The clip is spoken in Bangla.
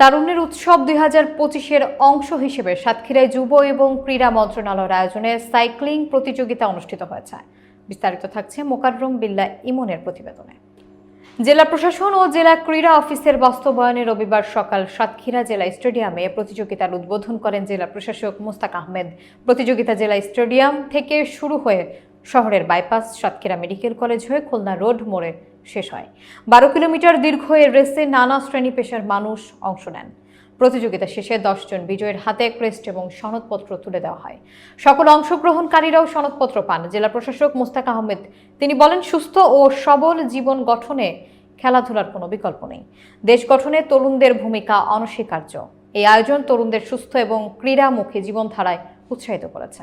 তারুণ্যের উৎসব দুই হাজার পঁচিশের অংশ হিসেবে সাতক্ষীরায় যুব এবং ক্রীড়া মন্ত্রণালয়ের আয়োজনে সাইক্লিং প্রতিযোগিতা অনুষ্ঠিত হয়েছে। বিস্তারিত থাকছে মোকাররম বিল্লা ইমনের প্রতিবেদনে। জেলা প্রশাসন ও জেলা ক্রীড়া অফিসের বাস্তবায়নে রবিবার সকাল সাতক্ষীরা জেলা স্টেডিয়ামে প্রতিযোগিতার উদ্বোধন করেন জেলা প্রশাসক মুস্তাক আহমেদ। প্রতিযোগিতা জেলা স্টেডিয়াম থেকে শুরু হয়ে শহরের বাইপাস সাতক্ষীরা মেডিকেল কলেজ হয়ে খুলনা রোড মোড়ে শেষ হয়। বারো কিলোমিটার দীর্ঘ এ রেসে নানা শ্রেণি পেশার মানুষ অংশ নেন। প্রতিযোগিতা শেষে দশজন বিজয়ের হাতে ক্রেস্ট এবং সনদপত্র তুলে দেওয়া হয়। সকল অংশগ্রহণকারীরাও সনদপত্র পান। জেলা প্রশাসক মুস্তাক আহমেদ, তিনি বলেন, সুস্থ ও সবল জীবন গঠনে খেলাধুলার কোনো বিকল্প নেই। দেশ গঠনে তরুণদের ভূমিকা অনস্বীকার্য। এই আয়োজন তরুণদের সুস্থ এবং ক্রীড়ামুখী জীবনধারায় উৎসাহিত করেছে।